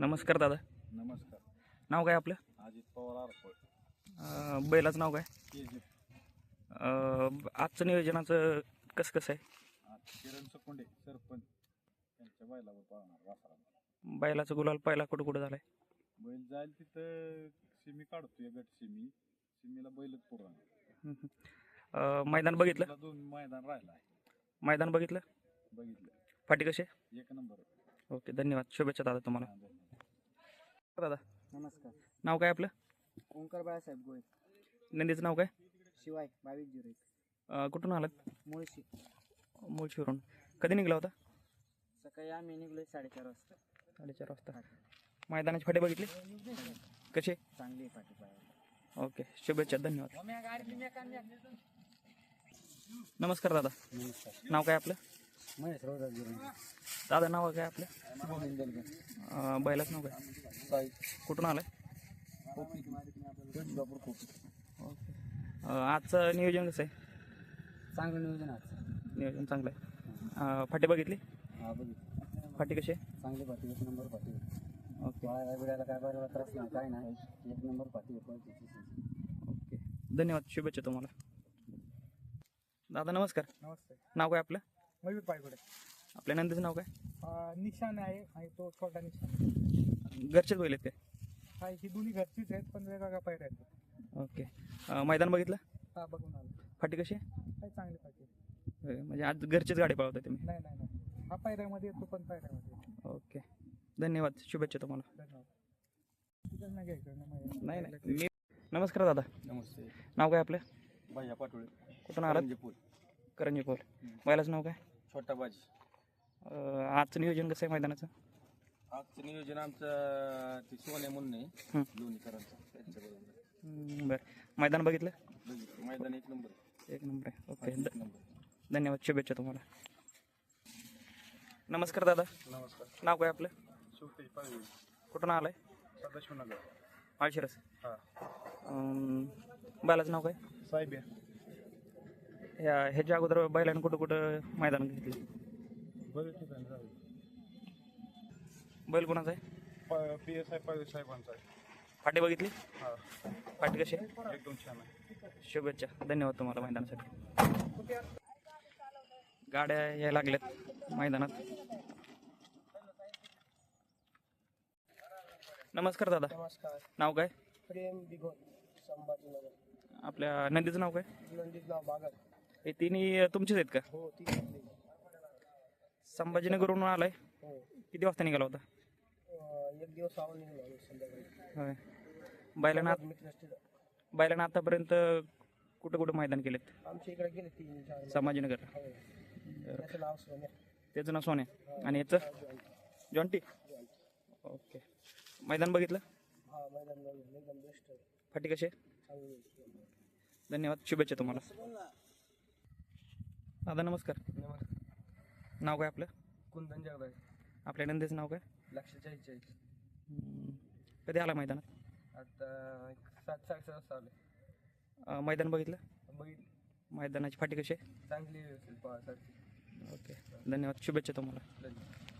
नमस्कार दादा. नमस्कार. नाव काय आपलं? अजित पवार आरपळ अं, बैलाचं नाव काय? के जी अं, आजचं नियोजनाचं कसं कसं आहे? किरण सकुंडे सरपंच त्यांच्या बैलावर वासराला बैलाचं गुलाल पहिला कुठं कुठं झालाय? बैल जाईल तिथं सिमी काढतोय गट सिमी. सिमीला बैलच पुरण. अं, मैदान बघितलं? दोन मैदान राहिला आहे. मैदान बघितलं? बघितलं. फाटी कसे एक नंबर. ओके धन्यवाद. शुभेच्छा दादा तुम्हाला. हा, धन्यवाद. दादा. नमस्कार. नाव काय आपलं? ओंकार बाळासाहेब गोळे. नंदीचं नाव काय? शिवाय बावीस झिरो एक. अं, कुठून आलात? मुळशी. मुळशीवरून. कधी निघला होता? सकाळी आम्ही निघलोय साडेचार वाजता. साडेचार वाजता. मैदानाची फाटे बघितली? कसे? चांगली आहे पाठी पाहायला. ओके शुभेच्छा धन्यवाद. नमस्कार दादा. नाव काय आपलं? महेश रोजा. दादा नाव काय आपलं? अं, बैलाचं नाव काय? साई कुठून आलं तुळशीबापूर कोपी ओके अं, आजचं नियोजन कसं आहे? चांगलं नियोजन आज नियोजन चांगलं आहे. अं, फाटी बघितली? हा बघित फाटी कशी आहे? चांगली पाठी एक नंबर पाठी ओके. बाळा बिळाला काय बघायला त्रास नाही काय नाही. एक नंबर पाठी ओके. धन्यवाद शुभेच्छा तुम्हाला. दादा नमस्कार. नमस्ते. नाव काय आपलं? मयूर पायगुडे. आपल्या नंदीचं नाव काय? अं, निशाण आहे आणि तो छोटा निशाण घरचेच बैल आहेत हा ही दोन्ही घरचीच आहेत पण वेगवेगळ्या पायऱ्या आहेत. ओके. अं, मैदान बघितलं? हा बघून आलो. फाटी कशी आहे? काय चांगली पाहिजे होय, म्हणजे आज घरचीच गाडी पळवताय तुम्ही? नाही नाही नाही. हा पायऱ्यामध्ये येतो पण पायऱ्यामध्ये येतो. ओके. धन्यवाद शुभेच्छा तुम्हाला. धन्यवाद. तिथं नाही घ्यायचं नाही. नाही नाही. मी नमस्कार दादा. नमस्ते. नाव काय आपलं? भैया पाटोळे. कुठून आलात? करंजीपूर. करंजी पोल बैलाचं नाव काय? छोटा बाजी अं, आजचं नियोजन कसं आहे मैदानाचं? आजचं नियोजन आमचं ते सोन्या म्हणून आहे. लोणीकरांचं त्यांच्याबरोबर. हम्म, बरं. मैदान बघितलं? बघितलं. मैदान एक नंबर एक नंबर आहे. ओके. एक नंबर धन्यवाद. शुभेच्छा तुम्हाला. नमस्कार दादा. नमस्कार. नाव काय आपलं? पाहिजे कुठून आलाय? सदाशिवनगर. माळशिरस. हा. अं, बैलाचं नाव काय? साहेब ह्या ह्याच्या अगोदर बैलानं कुठं कुठं मैदान घेतलं? बरेच ठिकाणी झाले बैल कोणाचा आहे? पी एस आय पाहिजे साहेबांचा आहे फाटी बघितली? हा फाटी कशी आहे एकदम छान आहे शुभेच्छा. धन्यवाद तुम्हाला मैदानासाठी. गाड्या यायला लागल्यात मैदानात. नमस्कार दादा. नमस्कार. नाव काय? प्रेम बिघोन संभाजीनगर. आपल्या नंदीचं नाव काय? नंदीच नाव बागल. हे तिन्ही तुमचेच आहेत का? हो ती संभाजीनगरवरून आलाय. हो. किती वाजता निघाला होता? एक दिवस आवड निघलो आम्ही संध्याकाळी. होय. बैलांना मित्र बैलांना आतापर्यंत कुठं कुठं मैदान केलेत? आमच्या इकडे गेले तीन चार संभाजीनगर. हो. त्याचं नाव सोन्या. त्याचं नाव सोन्या. आणि याचं? Jonty okay. मैदान बघितलं? हा मैदान बघितलं. एकदम बेस्ट आहे. फाटी कसे. धन्यवाद. शुभेच्छा तुम्हाला. दादा नमस्कार. नमस्कार. नाव काय आपलं? कुंदन जगदाय आपल्या नंदीचं नाव काय? आहे हम्म. कधी आला मैदानात? आता एक सात साडेसात वाजता आले अं, मैदान बघितलं? बघितली. मैदानाची फाटी कशी आहे? चांगली व्यवस्थित पाहासाठी ओके. धन्यवाद. शुभेच्छा तुम्हाला. धन्यवाद.